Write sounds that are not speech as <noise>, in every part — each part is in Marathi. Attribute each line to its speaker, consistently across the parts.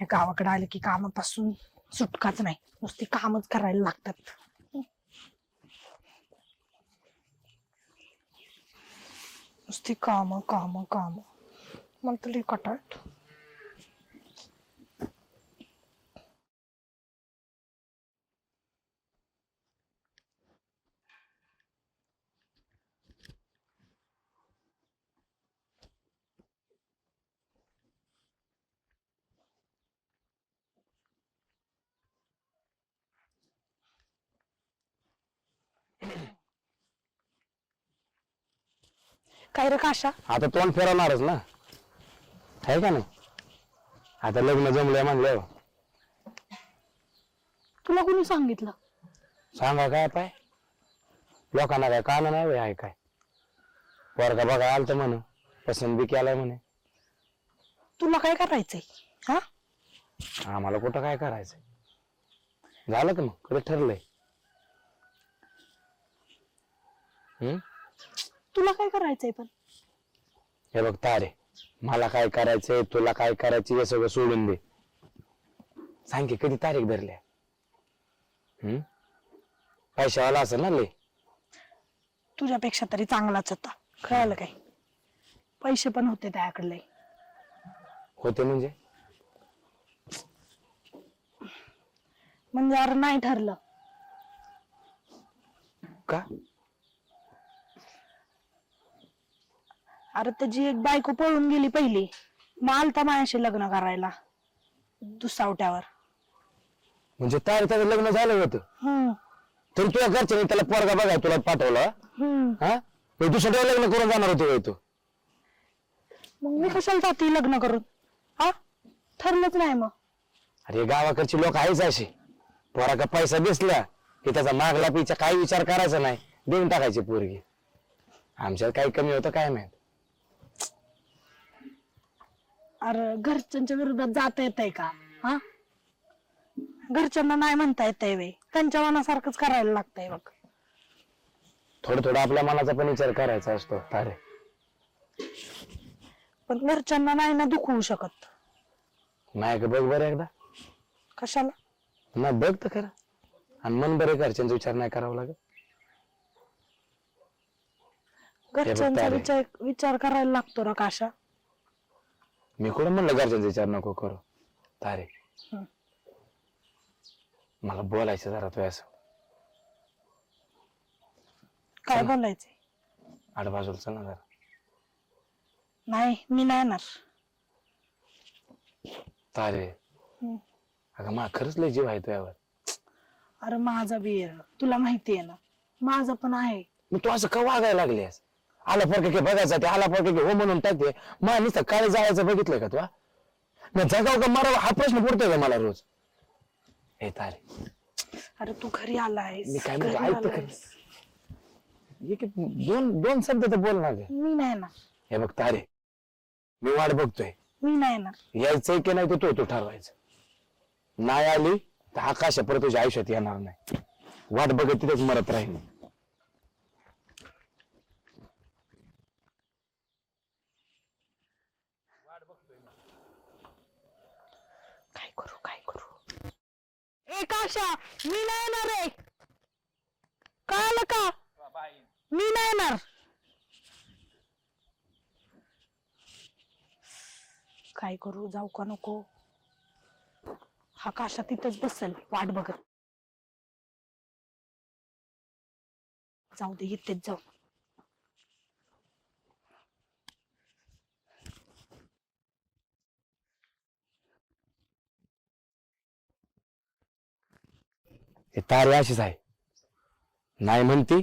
Speaker 1: या गावाकडे आले की कामापासून सुटकाच नाही. नुसती कामच करायला लागतात. नुसती काम काम काम. मला तरी कटाट काय रे काशा?
Speaker 2: आता तोंड फिरवणारच ना. आहे का नाही? आता लग्न जमलंय म्हणलं
Speaker 1: तुला कोणी सांगितलं?
Speaker 2: सांगा काय पाय लोकांना काय कान नाही होय आहे काय? वर्गा बघा आलत म्हण पसंत बी केलाय म्हणे.
Speaker 1: तुला काय करायचंय? हा?
Speaker 2: आम्हाला कुठं काय करायचंय? झालं का मग? कुठं ठरलंय? हम्म?
Speaker 1: तुला काय करायचंय पण?
Speaker 2: हे बघ तारे मला काय करायचंय तुला काय करायचं हे सगळं सोडून दे. सांग की कधी तारीख धरल्या हम्म? पैशावाला असेल ना लय.
Speaker 1: तुझ्यापेक्षा तरी चांगलाच होता. कळालं काय? पैसे पण होते त्याकडले.
Speaker 2: होते म्हणजे?
Speaker 1: म्हणजे अरे नाही ठरलं.
Speaker 2: का?
Speaker 1: अरे त्याची एक बायको पळून गेली पहिली. मग आलता मायाशी लग्न करायला. दुसावट्यावर
Speaker 2: म्हणजे तारे त्याचं लग्न झालं होतं.
Speaker 1: हम्म.
Speaker 2: तरी तुझ्या घरच्याने त्याला पोरगा बघाय तुला पाठवला?
Speaker 1: हम्म.
Speaker 2: हा? मग दुसऱ्या लग्न करून जाणार होते होय तू.
Speaker 1: मग मी कशाला जाते लग्न करून? हा? ठरलंच नाही मग.
Speaker 2: अरे गावाकडची लोक आहेच अशी. पोरा का पैसा दिसला की त्याचा मागला पिचा काही विचार करायचा नाही. देऊन टाकायची पोरगी. आमच्यात काही कमी होतं काय माहीत
Speaker 1: अरे घरच्यांच्या विरोधात जाता येतंय का? हा? घरच्यांना नाही म्हणता येतंय वे त्यांच्या मनासारखंच करायला लागतंय बघ.
Speaker 2: थोडं थोडं आपल्या मनाचा पण विचार करायचा असतो. तारे.
Speaker 1: पण घरच्यांना नाही ना दुखवू शकत.
Speaker 2: नाही का? बघ बरं एकदा.
Speaker 1: कशाला?
Speaker 2: ना बघ तर खरं. आणि मन बरे घरच्यांचा विचार नाही करावा लागत.
Speaker 1: घरच्यांचा
Speaker 2: तारे.
Speaker 1: विचार विचार करायला लागतो ना काशा.
Speaker 2: मी कुठं म्हणलं घरच्यांचा विचार नको करू? तारे.
Speaker 1: हं.
Speaker 2: मला बोलायचं जरा तू असं.
Speaker 1: काय बोलायचंय?
Speaker 2: आठ बाजूला चल ना जरा.
Speaker 1: नाही मी नाही येणार.
Speaker 2: तारे.
Speaker 1: हं.
Speaker 2: अगं मा खरंच लय जीव आहे तुझ्यावर.
Speaker 1: अरे माझा बी आहे. तुला माहिती आहे ना? माझा पण आहे.
Speaker 2: मग तू असं का वागायला लागलीस आला फरक की बघायचा ते आला फरक की हो म्हणून टाकते. मा नुसतं काळे जायचं बघितलंय का तू मग जगाव का मारावं हा प्रश्न पडतोय का मला रोज? हे तारे.
Speaker 1: अरे तू घरी आलाय
Speaker 2: मी काय म्हणतो ऐक तर खरं. एक एक दोन दोन शब्द तर बोल ना
Speaker 1: मी नाही येणार.
Speaker 2: हे बघ तारे. मी वाट बघतोय.
Speaker 1: मी नाही येणार.
Speaker 2: यायचंय की नाही ते तू तू ठरवायचं. नाही आली तर आकाश परत तुझ्या आयुष्यात येणार नाही. वाट बघत तिथेच मरत राहील
Speaker 1: काय करू काय करू ए काशा मी नाही येणार आहे. कळालं का? मी नाही येणार. काय करू जाऊ का नको? हा काशा तिथंच बसेल वाट बघत. जाऊ दे इथेच जाऊ.
Speaker 2: हे तारे अशीच आहे. नाही म्हणती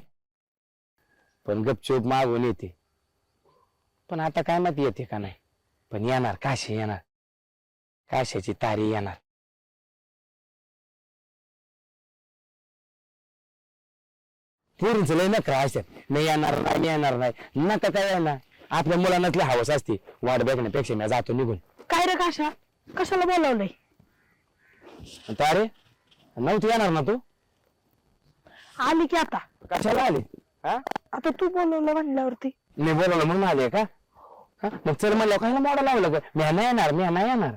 Speaker 2: पण गपचूप मागून येते. पण आता काय माहिती येते का नाही. पण येणार काशी येणार. काशाची तारी येणार. पोरींच लय नखरा असतात नाही येणार नाही येणार नाही. नका काय येणार. आपल्या मुलांनातली हवस असते. वाट बघण्यापेक्षा मी जातो निघून.
Speaker 1: काय रे काशा? कशाला बोलावलंय?
Speaker 2: तारे नव्हती येणार ना तू?
Speaker 1: आली की आता.
Speaker 2: कशाला आली? हा?
Speaker 1: आता तू बोलवलं म्हणल्यावरती.
Speaker 2: मी बोलवलं म्हणून आले का? हा? मग चल म्हणलं काय मोडा लावलं का मी नाही येणार मी नाही येणार.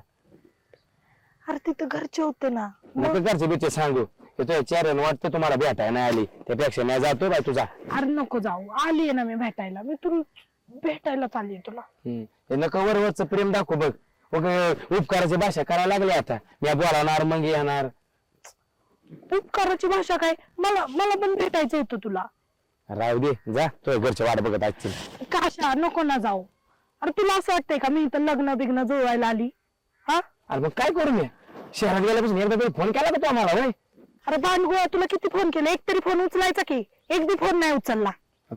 Speaker 1: अरे तिथं घरचे होते ना.
Speaker 2: नको घरचे बिचे सांगू. तुझ्या चेहऱ्यानं वाटतं तुम्हाला भेटायला नाही आली. त्यापेक्षा मी जातो बाय तुझा.
Speaker 1: अरे नको जाऊ. आली ना मी भेटायला. मी तुला भेटायला चालली तुला.
Speaker 2: हम्म. हे नको वरवरच प्रेम दाखव बघ. उग- उपकाराची भाषा करायला लागली आता. मी बोलावणार मग येणार.
Speaker 1: उपकाराची भाषा काय? मला मला पण भेटायचं होतं तुला.
Speaker 2: राहू दे जा. तुझ्या घरच्या वाट बघत असतील
Speaker 1: काशा नको ना जाऊ. अरे तुला असं वाटतंय का मी इथं लग्न बिग्न जुळवायला आली? हा?
Speaker 2: अरे मग काय करू मी? शहरात गेल्यापासून एकदा तरी फोन केला का तू आम्हाला होय
Speaker 1: अरे भांडगोळा तुला किती फोन केले? एक तरी फोन उचलायचा की? एक बी फोन नाही उचलला.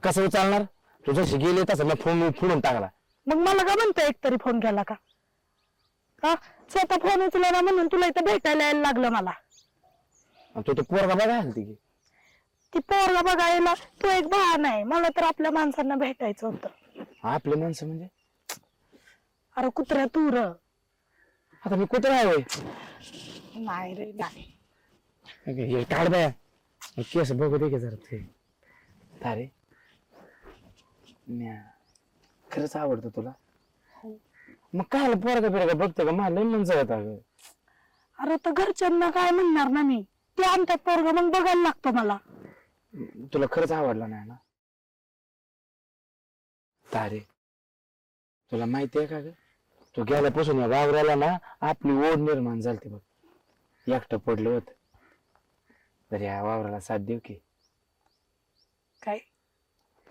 Speaker 2: कसं चालणार तू जशी गेली तसं मी फोन फोडून टाकला.
Speaker 1: मग मला का म्हणतो एक तरी फोन केला का? हा? स्वतः फोन उचलला ना म्हणून तुला इथं भेटायला यायला लागलं मला.
Speaker 2: आणि तू तो पोरगा बघा आलती की.
Speaker 1: ती पोरगा बघायला तू एक बहाणा आहे. मला तर आपल्या माणसांना भेटायचं होतं.
Speaker 2: आपले माणसं म्हणजे?
Speaker 1: अरे कुत्र्या तूर.
Speaker 2: आता मी कुठे आहे होय?
Speaker 1: नाही रे नाही.
Speaker 2: अगं, हे काढ बाया. केस बघू दे की जरा ते. अरे म्या खरंच आवडतं तुला? मग काय पोरगा बिरगा बघतो का? मला लय मन जळत अगं.
Speaker 1: अरे तर घरच्यांना काय म्हणणार ना मी? ते आणतात पोरगा मग बघायला लागतो मला.
Speaker 2: तुला खरंच आवडला नाही ना? तारे तुला माहिती आहे का ग? तू गेल्यापासून या गावऱ्याला ना आपली ओढ निर्माण झाली बघ. एकटं पडलं होत. तर या वावराला साथ देऊ की?
Speaker 1: काय?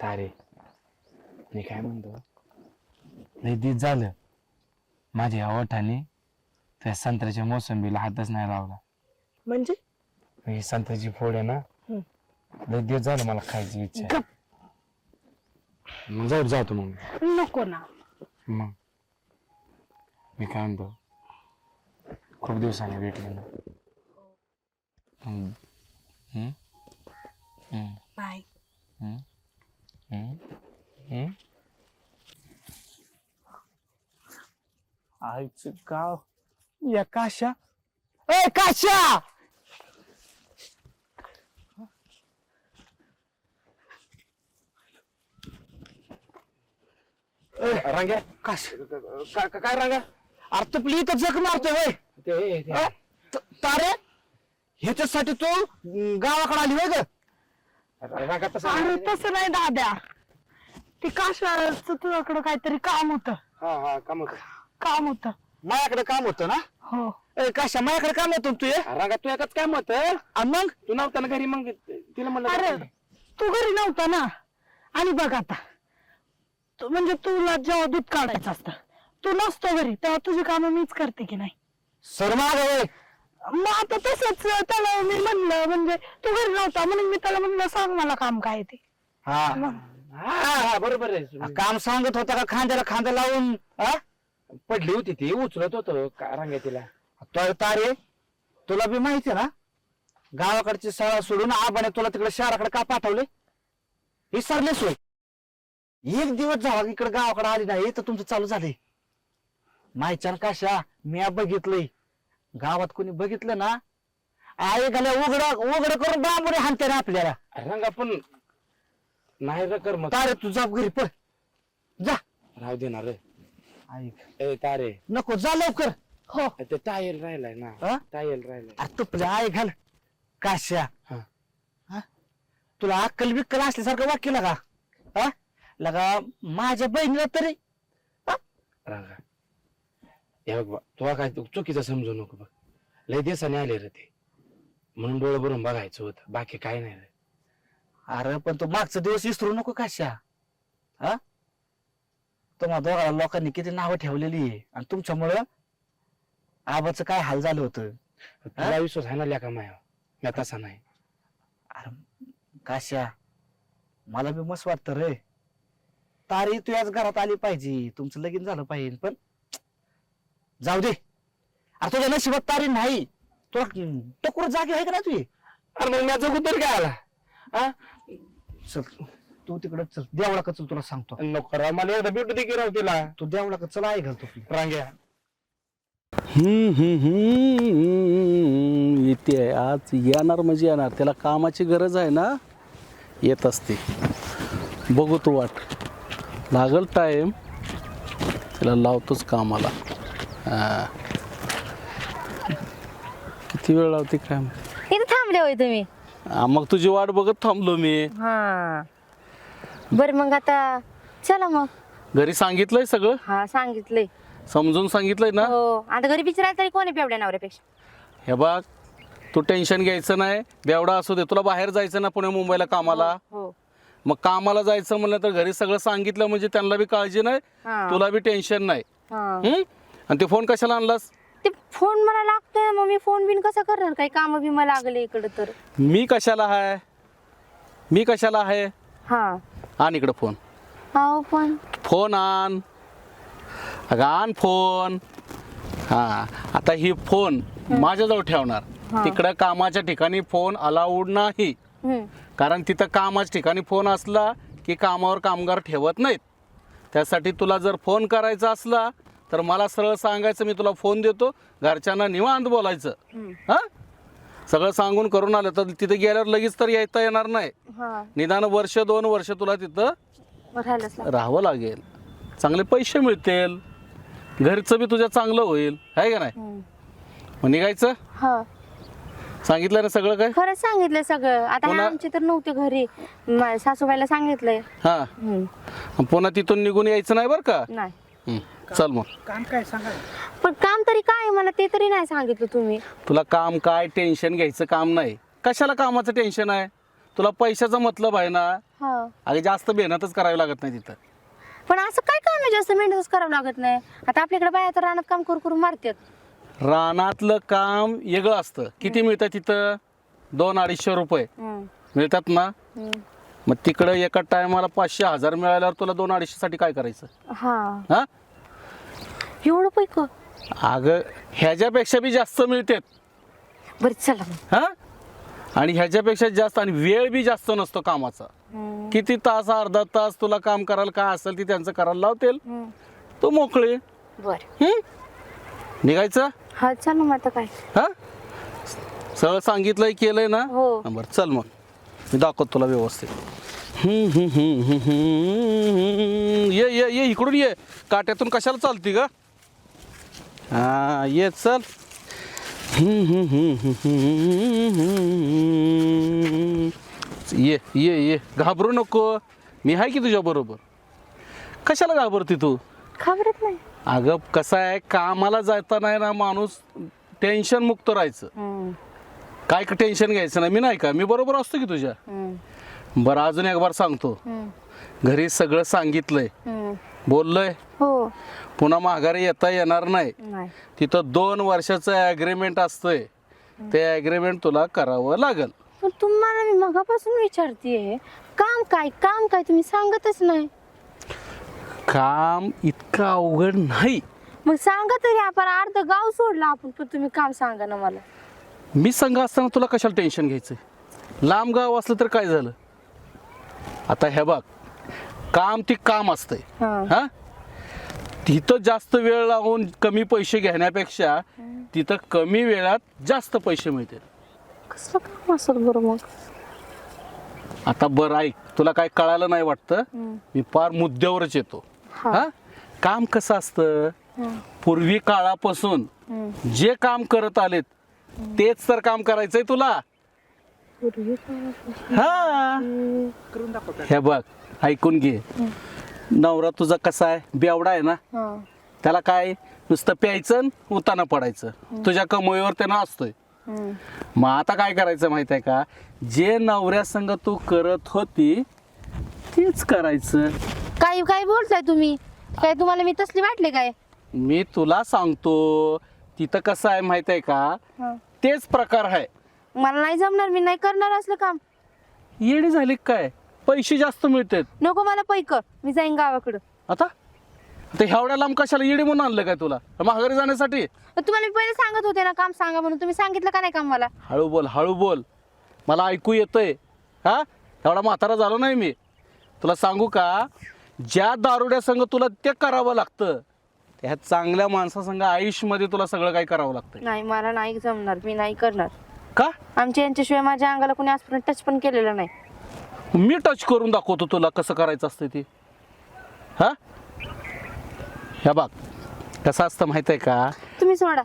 Speaker 2: तारे मी काय म्हणतो? लय दिस झालं. माझ्या या ओठाने त्या संत्र्याच्या मोसंबीला हातच नाही लावला.
Speaker 1: म्हणजे?
Speaker 2: ही संत्र्याची फोड आहे ना. लय दिवस झालं मला खायची इच्छा आहे.
Speaker 1: गप
Speaker 2: मग जाऊ जातो मग मी.
Speaker 1: नको ना
Speaker 2: मग मी काय म्हणतो खूप दिवसाने भेटले ना हम्म. हम्म? हम्म.
Speaker 1: नाही
Speaker 2: हम्म? हम्म? हम्म? आईचं गाव या काशा ए काशा रांग्या. काश काय रांग्या? अरे तुपली इथं जग मारतोय होय अ, त- तारे? ह्याच्यासाठी तू अं, गावाकडे आली होय ग.
Speaker 1: अरे तसं नाही. दाद्या. ते काशाच तुझ्याकडं काहीतरी काम होत.
Speaker 2: हा हा काम
Speaker 1: काम होत.
Speaker 2: माझ्याकडे काम होतं ना?
Speaker 1: हो.
Speaker 2: ए काशा माझ्याकडे काम होतं तू रागा तू एकाच काम होत? मग? तू नव्हता ना घरी मग तिला
Speaker 1: अरे
Speaker 2: म्हणलं
Speaker 1: तू घरी नव्हता ना? आणि बघ आता. तू म्हणजे तुला जेव्हा दूध काढायचं असतं. तू नसतो घरी तेव्हा तुझी कामं मीच करते की नाही?
Speaker 2: सर माग
Speaker 1: मग आता तसंच त्याला मी म्हणलं म्हणजे तू घरी नव्हता म्हणून मी त्याला म्हणलं सांग मला काम काय ते.
Speaker 2: हा. हा बरोबर आहे. काम सांगत होता का खांद्याला खांदा लावून? हा? पडली होती ती उचलत होतो का रांग्या तिला.
Speaker 3: तर तारे. तुला बी माहिती आहे ना? गावाकडची शाळा सोडून आबाने तुला तिकडे शहराकडे का पाठवले? विसरले सोय एक दिवस झाला इकडे गावाकडे आली नाही तर तुमचं चालू झाले मायच्यान काशा मी बघितलंय. गावात कोणी बघितलं ना आई घाल्या उघड उघड करून बांबुडे हाणते ना आपल्याला.
Speaker 2: रंगा पण नाही र कर मग
Speaker 3: तारे तू जा घरी पळ. जा.
Speaker 2: राहू देणार रे.
Speaker 3: ऐक
Speaker 2: ए तारे
Speaker 3: नको जा लवकर.
Speaker 1: हो.
Speaker 2: ते टायर राहिलाय ना.
Speaker 3: हा?
Speaker 2: टायर राहिलाय.
Speaker 3: अरे तुपल्या आई घाल. काश्या.
Speaker 2: हा.
Speaker 3: हा? तुला अक्कल बिक्कल असल्यासारखं वाक्य लगा. हा? लगा माझ्या बहिणीला तरी.
Speaker 2: रांगा. हे बघ बा, तुला काय तू चुकीचं समजू नको बघ. लय दिवसाने आले रे ते. म्हणून डोळं भरून बघायचं होतं. बाकी काय नाही रे.
Speaker 3: अरे पण तू मागचा दिवस विसरू नको काश्या हा? तुम्हा दोघाला लोकांनी किती नावं ठेवलेली आहे. आणि तुमच्यामुळं आबाचं काय हाल झालं होतं?
Speaker 2: तुला विश्वास आहे ना लेका माया? मी तसा नाही.
Speaker 3: अरे काश्या मला बी मस्त वाटतं रे. तारी तू याच घरात आली पाहिजे. तुमचं लगीन झालं पाहिजे पण जाऊ दे. अरे तुझ्या नशिबात तारी नाही. तुला टकुर जागी आहे का ना तुझी?
Speaker 2: अरे मग माझं कुतर काय आला? हा?
Speaker 3: चल तू तिकडे चल. देवळा का चल तुला सांगतो.
Speaker 2: नको राव मला एकदा भेटू दे की राव तिला.
Speaker 3: तू देवळा का चल आई घालतो
Speaker 2: रांग्या
Speaker 4: हम्म, हम्म, हम्म. येते आज येणार म्हणजे येणार. त्याला कामाची गरज आहे ना? येत असते. बघू तू वाट. लागल टाईम त्याला लावतोच कामाला. हा. किती वेळ लावते काय माहीत.
Speaker 5: इथे थांबले होय तुम्ही.
Speaker 4: हा, मग तुझी वाट बघत थांबलो मी.
Speaker 5: हा. बर मग आता चला मग.
Speaker 4: घरी सांगितलंय सगळं?
Speaker 5: हा सांगितलंय.
Speaker 4: समजून सांगितलंय ना?
Speaker 5: हो आता घरी बिचारायला तरी कोणी पेवड्या नवऱ्यापेक्षा?
Speaker 4: हे बघ तू टेन्शन घ्यायचं नाही. बेवडा असू दे तुला बाहेर जायचं ना पुणे मुंबईला कामाला?
Speaker 5: हो.
Speaker 4: मग कामाला जायचं म्हणलं तर घरी सगळं सांगितलं म्हणजे त्यांना बी काळजी नाही. तुला बी टेन्शन नाही.
Speaker 5: हा.
Speaker 4: हम्म? आणि ते फोन कशाला आणलास?
Speaker 5: ते फोन मला लागतोय मग मी फोन बिन कसं करणार? काही काम बिम लागले इकडे तर.
Speaker 4: मी कशाला आहे मी कशाला आहे
Speaker 5: हा.
Speaker 4: आण इकडं फोन.
Speaker 5: हो पण
Speaker 4: फोन आण. अगं आण फोन. हा. आता ही फोन माझ्याजवळ ठेवणार. तिकडं कामाच्या ठिकाणी फोन अलाउड नाही.
Speaker 5: हम्म.
Speaker 4: कारण तिथं कामाच्या ठिकाणी फोन असला की कामावर कामगार ठेवत नाहीत. त्यासाठी तुला जर फोन करायचा असला तर मला सरळ सांगायचं मी तुला फोन देतो घरच्यांना निवांत बोलायचं. हा? सगळं सांगून करून आलं तर तिथे गेल्यावर लगेच तर येता येणार नाही.
Speaker 5: हा.
Speaker 4: निदान वर्ष दोन वर्ष तुला तिथं. राहावं लागेल. चांगले पैसे मिळतील. घरचं बी तुझ्या चांगलं होईल. आहे का नाही. मग निघायचं?
Speaker 5: हा.
Speaker 4: सांगितलं ना सगळं काय?
Speaker 5: खरंच सांगितलंय सगळं. आता हे
Speaker 4: पुन्हा-
Speaker 5: आमचे तर नव्हते घरी. सासूबाईला सांगितलंय.
Speaker 4: हा.
Speaker 5: हम्म.
Speaker 4: पुन्हा तिथून निघून यायचं नाही बरं का?
Speaker 5: नाही.
Speaker 4: हं, चल मग.
Speaker 3: काम काय सांगा?
Speaker 5: पण काम तरी काय आहे मला ते तरी नाही सांगितलं तुम्ही.
Speaker 4: तुला काम काय टेन्शन घ्यायचं काम नाही. कशाला कामाचं टेन्शन आहे? तुला पैशाचा मतलब आहे ना?
Speaker 5: हा.
Speaker 4: अगं जास्त मेहनतच करावी लागत नाही तिथं.
Speaker 5: पण असं काय काम आहे जास्त मेहनतच करावं लागत नाही? आता आपल्याकडे बाया तर रानात काम करू करू मारतात.
Speaker 4: रानातलं काम वेगळं असतं. किती मिळतं तिथं? दोन अडीचशे रुपये. मिळतात ना. मग तिकडं एका टायमाला पाचशे हजार मिळाल्यावर तुला दोन अडीचशेसाठी काय करायचं?
Speaker 5: हा.
Speaker 4: हा?
Speaker 5: एवढं पैक?
Speaker 4: अगं ह्याच्यापेक्षा बी जास्त मिळतात.
Speaker 5: बरं चला मग.
Speaker 4: हा? आणि ह्याच्यापेक्षा जास्त आणि वेळ बी जास्त नसतो कामाचा.
Speaker 5: हम्म.
Speaker 4: किती तास अर्धा तास तुला काम करायला काय असेल ती त्यांचं करायला लावतील.
Speaker 5: हम्म.
Speaker 4: तू मोकळे.
Speaker 5: बरं.
Speaker 4: हं? निघायचं?
Speaker 5: हा चला मग आता काय.
Speaker 4: हा? सगळं सांगितलंय केलंय ना?
Speaker 5: हो.
Speaker 4: बरं चल मग. मी दाखवतो तुला व्यवस्थित. ये ये ये इकडून ये. काट्यातून कशाला चालती का हा ये चल. ये ये ये. घाबरू नको. मी आहे की तुझ्या बरोबर? कशाला घाबरती तू?
Speaker 5: खबरच नाही.
Speaker 4: अगं कसं आहे कामाला जाताना ना माणूस टेन्शन मुक्त राहायचं.
Speaker 5: हम्म.
Speaker 4: काय टेन्शन घ्यायचं नाही? मी नाही का? मी बरोबर असतो की तुझ्या?
Speaker 5: हम्म.
Speaker 4: बरं अजून एक बार सांगतो.
Speaker 5: हम्म.
Speaker 4: घरी सगळं सांगितलंय.
Speaker 5: हम्म.
Speaker 4: बोललोय.
Speaker 5: हो.
Speaker 4: पुन्हा माघारी येता येणार नाही.
Speaker 5: नाही.
Speaker 4: तिथं दोन वर्षाचं ॲग्रीमेंट असतंय. ते ॲग्रीमेंट तुला करावं लागल.
Speaker 5: पण तुम्हाला मी मगापासून विचारतेय काम काय काम काय तुम्ही सांगतच नाही.
Speaker 4: काम इतकं अवघड नाही.
Speaker 5: मग सांगा तरी आपण अर्ध गाव सोडलं आपण पण तुम्ही काम सांगा ना मला.
Speaker 4: मी संघ असताना तुला कशाला टेन्शन घ्यायचंय लांब गाव असलं तर काय झालं? आता हे बघ काम ती काम असतंय.
Speaker 5: हा.
Speaker 4: हा? तिथं जास्त वेळ लावून कमी पैसे घेण्यापेक्षा तिथं कमी वेळात जास्त पैसे मिळतील
Speaker 5: कसलं काम असेल बरं मग?
Speaker 4: आता बरं ऐक तुला काय कळालं नाही वाटतं. मी फार मुद्द्यावरच येतो.
Speaker 5: हा.
Speaker 4: काम कसं असतं. पूर्वी काळापासून. जे काम करत आलेत तेच तर काम करायचंय तुला? हा. हे बघ ऐकून घे. नवरा तुझा कसा आहे? बेवडा आहे ना?
Speaker 5: हा.
Speaker 4: त्याला काय? नुसतं प्यायचं आणि उताना पडायचं. तुझ्या कमोईवर त्यानं असतोय. मग आता काय करायचं माहीत आहे का? जे नवऱ्यासंग तू करत होती तेच करायचं.
Speaker 5: काय काय बोलताय तुम्ही? काय तुम्हाला मी तसली वाटले काय?
Speaker 4: मी तुला सांगतो तिथं कसं आहे माहीत आहे का?
Speaker 5: हा.
Speaker 4: तेच प्रकार आहे.
Speaker 5: मला नाही जमणार मी नाही करणार असलं काम.
Speaker 4: येडी झाली का काय? पैसे जास्त मिळतात.
Speaker 5: नको मला पैक मी जाईन गावाकडं.
Speaker 4: आता? आता एवढ्या लांब कशाला येडी म्हणून आणलं काय तुला? माघारी जाण्यासाठी?
Speaker 5: तुम्हाला मी पहिले सांगत होते ना काम सांगा म्हणून. तुम्ही सांगितलं का नाही काम मला?
Speaker 4: हळू बोल हळू बोल. मला ऐकू येतंय. हा? एवढा म्हातारा झालो नाही मी. तुला सांगू का? ज्या दारुड्या संघ तुला ते करावं लागतं त्या चांगल्या माणसासंग आयुष्यमध्ये तुला सगळं काही करावं लागतं
Speaker 5: नाही मला नाही जमणार. मी नाही करणार.
Speaker 4: का?
Speaker 5: आमच्या यांच्याशिवाय माझ्या अंगाला कोणी आजपर्यंत टच पण केलेलं नाही.
Speaker 4: मी टच करून दाखवतो तुला कसं करायचं असतं ते. हा? ह्या बघ कसं असतं माहीत आहे का?
Speaker 5: तुम्ही सोडा.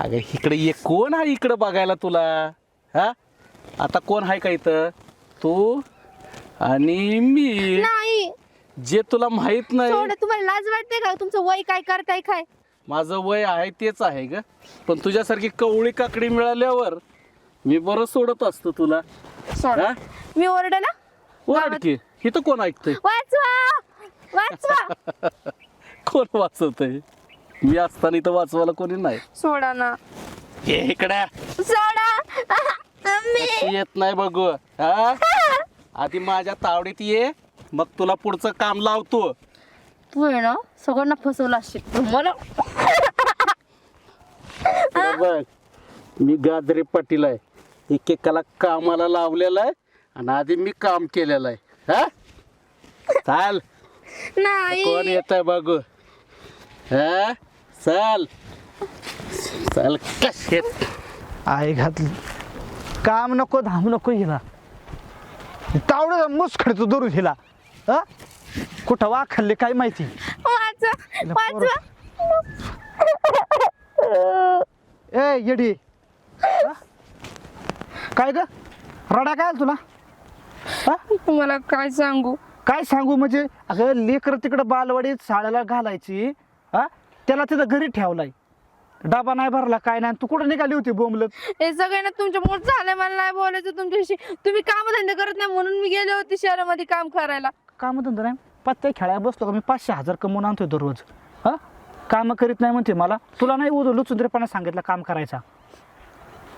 Speaker 4: अगं इकडे ये. कोण आहे इकडं बघायला तुला? हा? आता कोण आहे का इथं? तू? आणि मी
Speaker 5: नाही.
Speaker 4: जे तुला माहीत नाही
Speaker 5: सोडा तुम्हाला लाज वाटते का? तुमचं वय काय करताय काय
Speaker 4: माझं वय आहे तेच आहे ग. पण तुझ्यासारखी कवळी काकडी मिळाल्यावर मी बरं सोडत असतो तुला.
Speaker 5: सोडा.
Speaker 4: हा?
Speaker 5: मी ओरडला
Speaker 4: ओरड की. इथं कोण ऐकतंय?
Speaker 5: वाचवा! वाचवा! <laughs>
Speaker 4: कोण वाचवतंय? मी असताना इथं वाचवायला कोणी नाही.
Speaker 5: सोडा ना.
Speaker 4: ये इकडे.
Speaker 5: सोडा.
Speaker 4: येत नाही बघू हा. आधी माझ्या तावडीत ये मग तुला पुढचं काम लावतो.
Speaker 5: तू आहे ना सगळ्यांना फसवलं असशील. मला <laughs>
Speaker 4: इकडं बघ मी गाजरे पाटील आहे. एकेकाला कामाला लावलेलं आहे आणि आधी मी काम केलेलं आहे. हा? चाल.
Speaker 5: नाही.
Speaker 4: कोण येत आहे बघू. हा? चाल. चाल
Speaker 3: आई घातली. काम नको धाम नको हिला. तावडं मुसखडतो धरून हिला. हा? कुठं वा खाल्ले काय माहिती?
Speaker 5: वाचवा वाचवा
Speaker 3: ए येडी. हा? काय ग? रडा काय आला तुला? हा?
Speaker 5: तुम्हाला काय सांगू?
Speaker 3: काय सांगू म्हणजे अगं लेकर तिकडं बालवाडीत शाळेला घालायची हा? त्याला तिथं घरी ठेवलाय. डबा नाही भरला काय नाही तू कुठं निघाली होती बोंबलत?
Speaker 5: हे सगळ्यांना तुमच्या मोठ झालंय मला नाही बोलायचं तुमच्याशी. तुम्ही कामधंदे करत नाही म्हणून मी गेले होते शहरामध्ये काम करायला.
Speaker 3: काम धंदा नाही पत्ते खेळायला बसलो का? मी पाचशे हजार कमवून आणतोय दररोज. हा? काम करीत नाही म्हणते मला. तुला नाही उदो लुचुंद्रेपणा सांगितलं काम करायचा.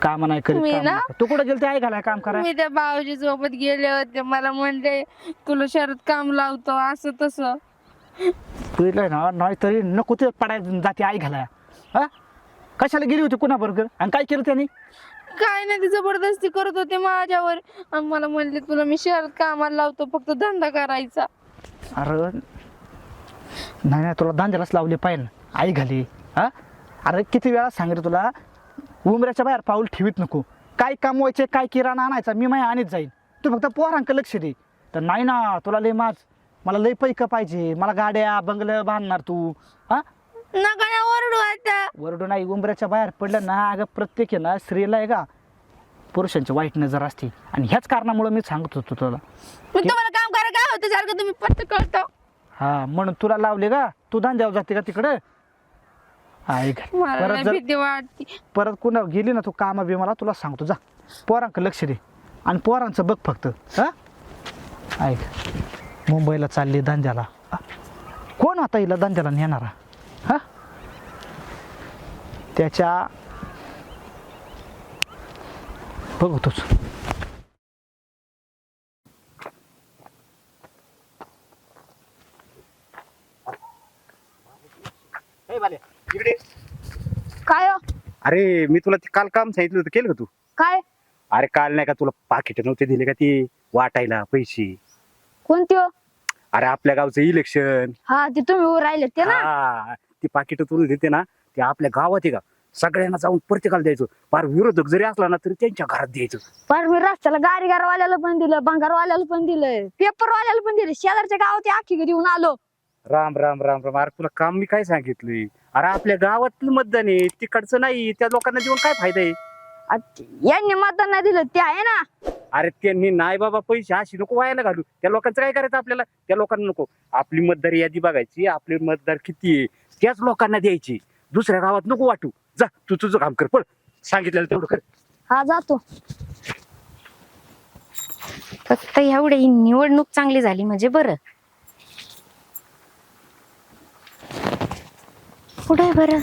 Speaker 3: काम नाही करीत
Speaker 5: मी
Speaker 3: काम
Speaker 5: ना?
Speaker 3: नाही. तू कुठं गेल ते घालाय काम कराय
Speaker 5: मी त्या भाऊजी सोबत गेले होते. मला म्हणले तुला शहरात काम लावतो असं तसं.
Speaker 3: तुला ना नाहीतरी नको ते पडाय जाते आई घालाय हा? कशाला गेली होती कुणा बरोबर आणि काय केलं त्यांनी?
Speaker 5: काय नाही ते जबरदस्ती करत होते माझ्यावर. आणि मला म्हणले तुला मी शहरात कामाला लावतो फक्त धंदा करायचा.
Speaker 3: अरे नाही नाही तुला दांजालाच लावले पाहिजे ना. आई घाली हा? अरे किती वेळा सांगितलं तुला? उमऱ्याच्या बाहेर पाऊल ठेवीत नको. काय कामवायचे काय किराणा आणायचा मी माय आणत जाईल तू फक्त पोरांक लक्ष दे. तर नाही ना तुला लय माज. मला लय पैक पाहिजे. मला गाड्या बंगलं बांधणार तू.
Speaker 5: नका ना ओरडू आता.
Speaker 3: नाही उंबऱ्याच्या बाहेर पडलं ना अगं प्रत्येक आहे ना स्त्रीला आहे का पुरुषांची वाईट नजर असते. आणि ह्याच कारणामुळे मी सांगत होतो तुला
Speaker 5: मग तुम्हाला काम करा काय होतं सारखं तुम्ही पत्त कळतो
Speaker 3: हा म्हणून तुला लावले का? तू धांद्यावर जाते का तिकडं?
Speaker 5: मला
Speaker 3: परत
Speaker 5: लय
Speaker 3: जर
Speaker 5: भीती वाटते.
Speaker 3: परत कुणा गेली ना तू कामा बिमाला तुला सांगतो जा. पोरांक लक्ष दे. आणि पोरांचं बघ फक्त हा? ऐक मुंबईला चालली धंद्याला? कोण आता हिला धंद्याला नेणारा? हा? त्याच्या बघतोच
Speaker 5: काय हो?
Speaker 6: अरे मी तुला ते काल काम सांगितलं होतं केलं का तू?
Speaker 5: काय?
Speaker 6: अरे काल नाही का तुला पाकिट नव्हते दिले का ते वाटायला पैसे?
Speaker 5: कोणती हो?
Speaker 6: अरे आपल्या गावचं इलेक्शन
Speaker 5: हा ते तुम्ही उभं राहिले ते ना?
Speaker 6: हा. ती पाकिट तुला देते ना ते आपल्या गावात आहे का? सगळ्यांना जाऊन प्रत्येकाला द्यायचं. फार विरोधक जरी असला ना तरी त्यांच्या घरात द्यायचं.
Speaker 7: पण मी रस्त्याला गारीगारवाल्याला पण दिलं भंगारवाल्याला पण दिलं पेपरवाल्याला पण दिलं शेजारच्या गावात आखी देऊन आलो.
Speaker 6: राम राम राम राम. अरे तुला काम मी काय सांगितलंय? अरे आपल्या गावातलं मतदान आहे तिकडचं नाही त्या लोकांना देऊन काय फायदा आहे?
Speaker 7: यांनी मतदान नाही दिलं ते आहे ना.
Speaker 6: अरे त्यांनी नाही बाबा पैसे अशी नको व्हायला घालू. त्या लोकांचं काय करायचं आपल्याला? त्या लोकांना नको. आपली मतदार यादी बघायची आपली मतदार किती आहे? त्याच लोकांना द्यायची. दुसऱ्या गावात नको वाटू. जा तू तुझं काम कर पण सांगितलेलं तेवढं कर.
Speaker 7: हा जातो.
Speaker 5: फक्त एवढी निवडणूक चांगली झाली म्हणजे बरं. कुठे बरं?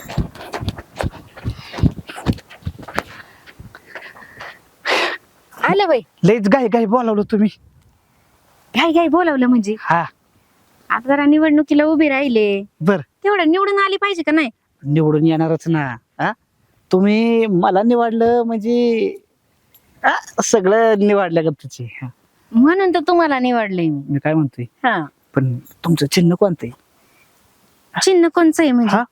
Speaker 5: आलं बाई.
Speaker 3: लयच गाय गाय बोलावलं तुम्ही.
Speaker 5: घाई घाई बोलावलं म्हणजे?
Speaker 3: हा.
Speaker 5: आता जरा निवडणुकीला उभे राहिले.
Speaker 3: बर.
Speaker 5: तेवढं निवडून आली पाहिजे का नाही?
Speaker 3: निवडून येणारच ना. हा? तुम्ही मला निवडलं म्हणजे सगळं निवडलं का तुझे
Speaker 5: म्हणून तर तुम्हाला निवडलंय मी.
Speaker 3: मी काय म्हणतोय?
Speaker 5: हा.
Speaker 3: पण तुमचं चिन्ह कोणतं आहे
Speaker 5: चिन्ह कोणचं आहे म्हणजे?
Speaker 3: हा?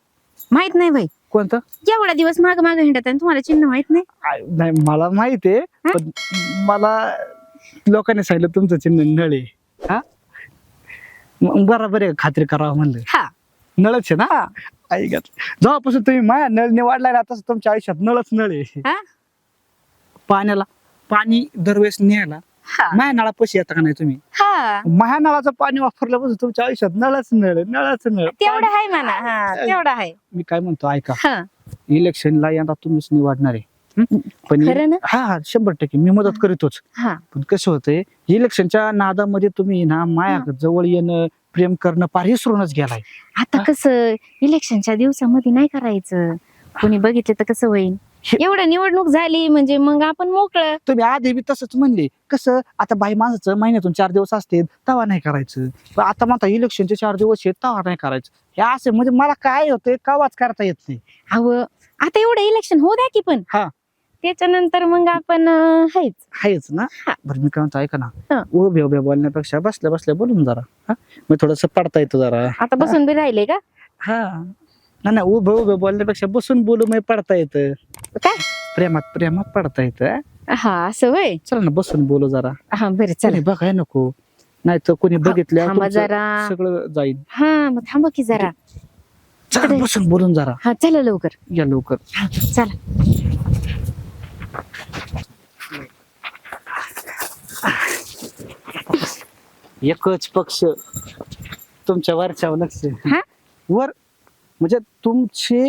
Speaker 5: माहीत नाही बाई.
Speaker 3: कोणतं?
Speaker 5: एवढा दिवस माग माग हिंडत आहे तुम्हाला चिन्ह माहीत नाही?
Speaker 3: आ, नाही मला माहीत आहे पण मला लोकांनी सांगितलं तुमचं चिन्ह नळ. हा? मग बरोबर आहे खात्री करावं म्हणलं.
Speaker 5: हा.
Speaker 3: नळच आहे ना? ऐका जेव्हापासून तुम्ही माया नळ निवडलाय ना तसं तुमच्या आयुष्यात नळच नळ आहे.
Speaker 8: हा?
Speaker 3: पाण्याला पाणी दरवेळेस न्यायला
Speaker 8: हा.
Speaker 3: माया नळा पशी येता का नाही तुम्ही?
Speaker 8: हा.
Speaker 3: माया नळाचं पाणी वापरल्यापासून तुमच्या आयुष्यात नळच नळ आहे, नळच नळ
Speaker 8: तेवढं आहे म्हणा. हा तेवढं आहे.
Speaker 3: मी काय म्हणतो ऐका.
Speaker 8: हा.
Speaker 3: इलेक्शनला यंदा तुम्हीच निवडणार आहे? पण
Speaker 8: खरं ना?
Speaker 3: हा हा शंभर टक्के. मी मदत करीतोच.
Speaker 8: हा.
Speaker 3: पण कसं होतंय इलेक्शनच्या नादामध्ये तुम्ही ना माया जवळ येणं प्रेम करणं फार विसरूनच गेलाय.
Speaker 8: आता कसं इलेक्शनच्या दिवसामध्ये नाही करायचं. कोणी बघितलं तर कसं होईल? एवढं निवडणूक झाली म्हणजे मग आपण मोकळं.
Speaker 3: तुम्ही आधी बी तसंच म्हणले. कसं आता बाई माणसाचं महिन्यातून चार दिवस असते तवा नाही करायचं. पण आता म्हणता इलेक्शनचे चार दिवस आहेत तवा नाही करायचं. हे असं म्हणजे मला काय होतंय कवाच करता येत नाही.
Speaker 8: हवं आता एवढं इलेक्शन होऊ द्या की पण.
Speaker 3: हा.
Speaker 8: त्याच्यानंतर मग आपण अं, हायच.
Speaker 3: आहेच ना?
Speaker 8: हा.
Speaker 3: बरं मी काय म्हणतो ऐका ना.
Speaker 8: हा.
Speaker 3: उभे उभे बोलण्यापेक्षा बसल्या बसल्या बोलून जरा. हा? मग थोडस पडता येतं जरा.
Speaker 8: आता बसून बी राहिले का?
Speaker 3: हा. नाही नाही उभं उभं बोलण्यापेक्षा बसून बोलू मग पडता येतं.
Speaker 8: काय?
Speaker 3: प्रेमात प्रेमात पडता येतं हा?
Speaker 8: हा असं होय?
Speaker 3: चला ना बसून बोलू जरा.
Speaker 8: हा बरं चला.
Speaker 3: बघाय नको. नाही तर कोणी बघितलं
Speaker 8: थांबा जरा.
Speaker 3: सगळं जाईल
Speaker 8: हा मग थांबा की जरा.
Speaker 3: चला बसून बोलून जरा.
Speaker 8: हा चला लवकर.
Speaker 3: या लवकर.
Speaker 8: हा चला.
Speaker 3: एकच पक्ष तुमच्या वरच्यावर लक्ष
Speaker 8: हा?
Speaker 3: वर म्हणजे तुमची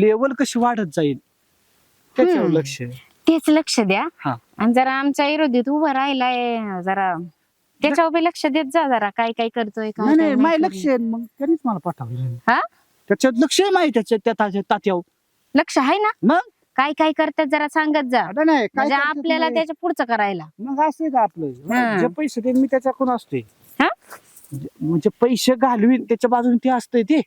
Speaker 3: लेवल कशी वाढत जाईल त्याच्यावर
Speaker 8: हम्म.
Speaker 3: लक्ष
Speaker 8: तेच लक्ष द्या
Speaker 3: हा.
Speaker 8: आणि जरा आमच्या विरोधीत उभं राहिलाय जरा त्याच्यावर बी लक्ष देत जा जरा काय काय करतोय काय
Speaker 3: नाही
Speaker 8: काय
Speaker 3: नाही
Speaker 8: नाही
Speaker 3: माय
Speaker 8: करत.
Speaker 3: लक्ष आहे मग त्यांनीच मला पाठवलं
Speaker 8: हा?
Speaker 3: त्याच्यात लक्ष आहे माहिती त्याच्यात त्या तात्या- तात्यावर
Speaker 8: लक्ष आहे ना
Speaker 3: मग?
Speaker 8: काय काय करतात जरा सांगत जा.
Speaker 3: आता नाही काय
Speaker 8: म्हणजे आपल्याला
Speaker 3: नाही.
Speaker 8: त्याच्या पुढचं करायला.
Speaker 3: मग असते का आपलं?
Speaker 8: हा.
Speaker 3: जे पैसे देईन मी त्याच्याकडून असते.
Speaker 8: हा?
Speaker 3: म्हणजे पैसे घालवीन त्याच्या बाजूने ते असतंय ते.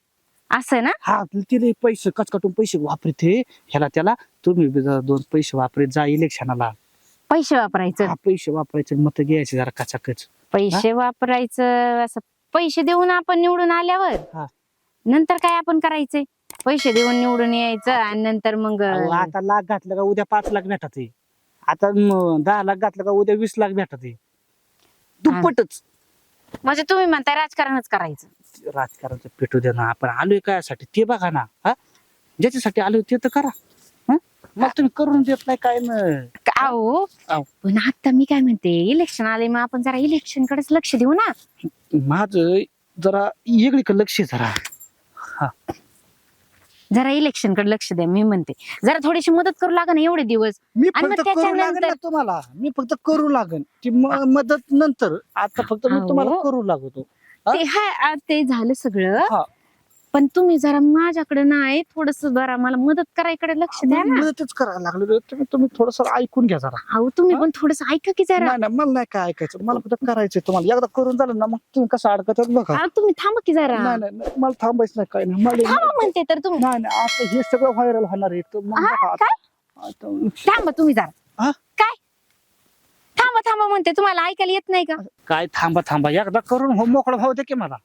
Speaker 8: असं ना?
Speaker 3: हा तिने पैसे कचकटून पैसे वापरते. ह्याला त्याला तुम्ही बी जरा दोन पैसे वापरत जा इलेक्शनाला.
Speaker 8: पैसे वापरायचं.
Speaker 3: हा पैसे वापरायचे मत घ्यायचे जरा कचाकच.
Speaker 8: पैसे वापरायचं असं पैसे देऊन आपण निवडून आल्यावर
Speaker 3: हा.
Speaker 8: नंतर काय आपण करायचंय? पैसे देऊन निवडून यायचं आणि नंतर मग
Speaker 3: अहो, आता लाख घातलं का उद्या पाच लाख भेटत आहे. आता म, दहा लाख घातलं का उद्या वीस लाख भेटत आहे. दुप्पटच
Speaker 8: म्हणजे तुम्ही म्हणताय राजकारणच करायचं
Speaker 3: राजकारणाचं पेटू दे ना आपण आलोय कायसाठी ते बघा ना हा ज्याच्यासाठी आलोय ते तर करा हा? मग तुम्ही करून देत नाही काय आहो.
Speaker 8: पण आता मी काय म्हणते इलेक्शन आले मग आपण जरा इलेक्शन कडेच लक्ष देऊ ना
Speaker 3: माझ जरा वेगळीकडे लक्ष आहे जरा
Speaker 8: जरा इलेक्शनकडे लक्ष द्या मी म्हणते जरा थोडीशी मदत करू लागा ना एवढे दिवस
Speaker 3: मी
Speaker 8: आणि मग
Speaker 3: फक्त करू लागेल ना
Speaker 8: त्याच्यानंतर-
Speaker 3: तुम्हाला मी फक्त करू लागेल ती म- मदत नंतर आता फक्त मी
Speaker 8: अहो.
Speaker 3: तुम्हाला करू लागतो हा?
Speaker 8: ते आ, ते झालं सगळं
Speaker 3: हा.
Speaker 8: पण तुम्ही जरा माझ्याकडे नाही थोडस जरा मला मदत करायकडे लक्ष द्या ना.
Speaker 3: मदतच करायला लागलो तुम्ही तुम्ही थोडस ऐकून घ्या जरा.
Speaker 8: अहो तुम्ही? पण थोडस ऐका की जरा.
Speaker 3: नाही नाही मला नाही काय ऐकायचं. मला फक्त करायचंय तुम्हाला. एकदा करून झालं ना मग तुम्ही कसं अडकत बघा.
Speaker 8: अहो, तुम्ही थांबा की जरा.
Speaker 3: नाही नाही नाही, मला थांबायचं नाही काय नाही. मला
Speaker 8: थांबा म्हणते तर तुम्ही.
Speaker 3: नाही नाही आता हे सगळं व्हायरल होणार आहे. तर मग
Speaker 8: हा,
Speaker 3: बघा. आता-
Speaker 8: काय?
Speaker 3: आता-
Speaker 8: थांबा तुम्ही जरा.
Speaker 3: हा?
Speaker 8: काय? थांबा थांबा म्हणते. तुम्हाला ऐकायला येत नाही का?
Speaker 3: काय? थांबा थांबा. एकदा करून हो मोकळं भाऊ द्या की मला?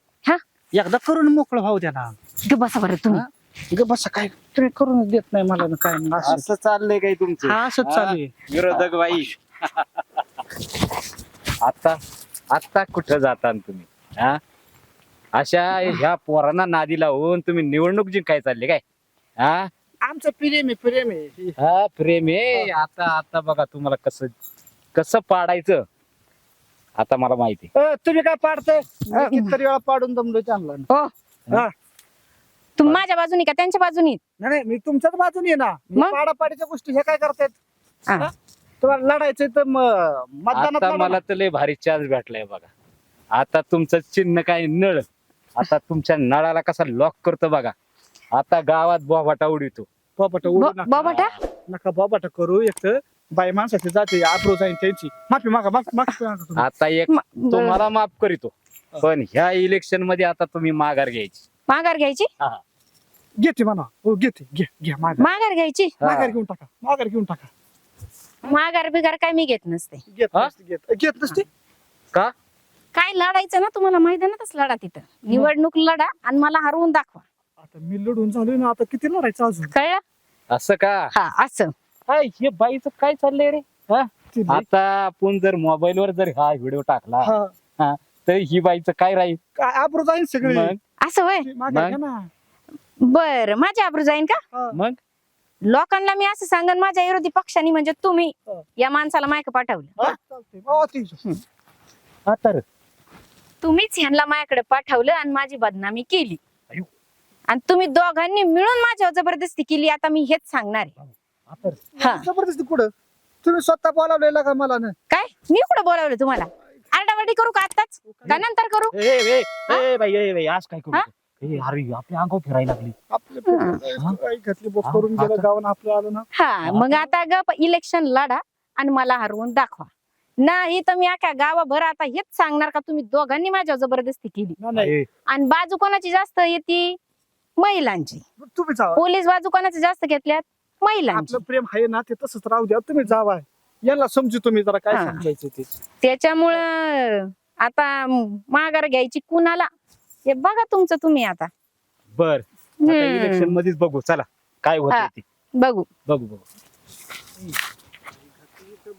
Speaker 3: एकदा करून मोकळं भाऊ द्या ना
Speaker 8: ग बसा बरं तुम्ही?
Speaker 3: ग बसा काय? तुम्ही करून देत नाही मला ना काय असं.
Speaker 6: असं चाललंय काय तुमचं?
Speaker 3: हा, असंच चालू आहे.
Speaker 6: विरोधक बाई. आता आता कुठं जाता न तुम्ही? हा? अशा ह्या पोरांना नादी लावून तुम्ही निवडणूक जिंकाय चालले काय? हा?
Speaker 3: आमचं प्रेम आहे प्रेम आहे.
Speaker 6: हा प्रेम आहे. आता आता बघा तुम्हाला कसं कसं पाडायचं. आता मला माहिती.
Speaker 3: अ, तुम्ही काय पाडताय? मी कितीतरी वेळा पाडून दमलो त्यांना.
Speaker 8: तुम्ही माझ्या बाजूनी का? त्यांच्या बाजूनी?
Speaker 3: नाही नाही मी तुमच्याच बाजूने आहे ना.
Speaker 8: मग?
Speaker 3: पाडापाडीच्या गोष्टी हे काय करतायत?
Speaker 8: हा.
Speaker 3: हा? तुम्हाला लढायचंय तर म- मतदानात
Speaker 6: आता
Speaker 3: लढा.
Speaker 6: मला तर लय भारी चान्स भेटलाय बघा. आता तुमचं चिन्ह काय नळ? आता तुमच्या नळाला कसा लॉक करतो बघा. आता गावात बोभाटा उडवितो.
Speaker 3: बाबाटा उडू
Speaker 8: ब-
Speaker 3: नका.
Speaker 8: बाबाटा?
Speaker 3: नका बाबाटा करू एक तर. बाई माणसाची जाते आब्रो जाईन त्यांची. माफी मागा माफी माफी मागा तुम्ही.
Speaker 6: आता एक
Speaker 8: म-
Speaker 6: तुम्हाला माफ करीतो. पण ह्या इलेक्शनमध्ये आता तुम्ही माघार घ्यायची.
Speaker 8: माघार घ्यायची?
Speaker 3: घेते म्हणा. हो घेते घे घे माघार.
Speaker 8: माघार घ्यायची?
Speaker 6: हा.
Speaker 3: माघार घेऊन टाका. माघार घेऊन टाका.
Speaker 8: माघार बिगार काय मी घेत नसते.
Speaker 3: घेत
Speaker 6: हा?
Speaker 3: नसते, घेत. घेत नसते?
Speaker 6: का?
Speaker 8: काय लढायचं ना तुम्हाला? मैदानातच लढा तिथं. निवडणूक लढा आणि मला हरवून दाखवा.
Speaker 3: आता मी लढून झालोय ना आता किती लढायचं अजून?
Speaker 8: कळलं
Speaker 6: असं का?
Speaker 8: हा असं.
Speaker 6: हाय, हे बाईचं काय चाललंय रे? हा?
Speaker 3: ते
Speaker 6: आता आपण जर मोबाईल वर जर हा व्हिडिओ टाकला
Speaker 3: हा.
Speaker 6: तर ही बाईचं काय राहील?
Speaker 3: काय आब्रो जाईन सगळे.
Speaker 6: मग?
Speaker 8: असं वय
Speaker 6: मग?
Speaker 3: ना.
Speaker 8: बर माझी आबरू जाईन का?
Speaker 6: मग?
Speaker 8: लोकांना मी असं सांगन माझ्या विरोधी पक्षाने म्हणजे तुम्ही
Speaker 3: हा.
Speaker 8: या माणसाला मायक पाठवलं.
Speaker 3: चालतंय. हो,
Speaker 6: हा तर
Speaker 8: तुम्हीच ह्यांना माझ्याकडे पाठवलं आणि माझी बदनामी केली.
Speaker 6: अयो.
Speaker 8: आणि तुम्ही दोघांनी मिळून माझ्यावर जबरदस्ती केली आता मी हेच सांगणार आहे.
Speaker 6: हा.
Speaker 3: जबरदस्ती कुठं? तुम्ही स्वतः बोलावलेला का मला ना.
Speaker 8: काय? मी कुठं बोलावलं तुम्हाला? आरडावाडी करू का आताच का नंतर करू?
Speaker 6: ए, ए, ए, ए, बाई ए, बाई आज काय करू?
Speaker 8: हा?
Speaker 6: ए, अरे आपल्या अंगावर फिरायला लागली.
Speaker 3: आपले घातली बोट करून गेलं. गावानं आपलं आलं ना.
Speaker 8: हा मग आता ग इलेक्शन लढा आणि मला हरवून दाखवा. नाही तर मी अख्या गावाभर आता हेच सांगणार का तुम्ही दोघांनी माझ्यावर जबरदस्ती केली?
Speaker 3: ना, नाही.
Speaker 6: ए,
Speaker 8: आणि बाजू कोणाची जास्त येते? महिलांची. पोलीस बाजू कोणाची जास्त घेतल्यात? महिलांची.
Speaker 3: आपलं प्रेम आहे ना ते तसंच राहू द्या. तुम्ही जावा. याला समजू तुम्ही जरा काय
Speaker 8: हा.
Speaker 3: समजायचं ते.
Speaker 8: त्याच्यामुळं आता माघार घ्यायची कुणाला? हे बघा तुमचं तुम्ही आता.
Speaker 6: बर.
Speaker 8: हम्म,
Speaker 6: इलेक्शन मध्येच बघू. चला काय होत. ते.
Speaker 8: बघू.
Speaker 6: बघू बघू.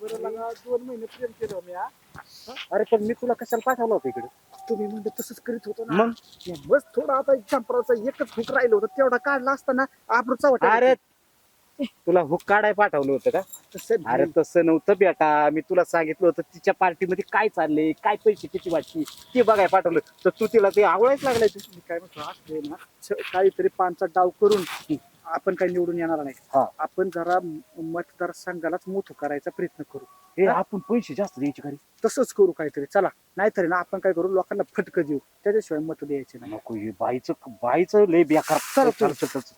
Speaker 3: बरं लगा दोन महिने प्रेम केलं मी हा.
Speaker 6: अरे पण मी तुला कशाला पाठवलं होतं इकडे?
Speaker 3: तुम्ही म्हणजे तसंच करीत होतो ना.
Speaker 6: मग?
Speaker 3: बस थोडा आता चंपराचा एकच फूट राहिलं होतं. तेवढा काढला असताना आबरूचा वाटा
Speaker 6: अरे तुला हुक काढाय पाठवलं होतं का?
Speaker 3: तसं
Speaker 6: अरे तसं नव्हतं बेटा. मी तुला सांगितलं होतं तिच्या पार्टीमध्ये काय चाललंय काय पैसे किती वाटची ते बघाय पाठवलं. तर तू तिला ते आवडायच लागलाय तू.
Speaker 3: मी काय म्हणतो असले ना छ- काहीतरी पानचा डाव करून आपण काही निवडून येणार नाही.
Speaker 6: हा.
Speaker 3: आपण जरा मतदार संघालाच मोठं करायचा प्रयत्न करू.
Speaker 6: हे आपण पैसे जास्त द्यायचे घरी
Speaker 3: तसंच करू काहीतरी. चला नाहीतरी ना आपण काय करू लोकांना फटकं देऊ. त्याच्याशिवाय मत द्यायचे नाही.
Speaker 6: नको हे बाईचं बाईचं लय बेकार
Speaker 3: चला,
Speaker 6: चल, चल, चल, चल.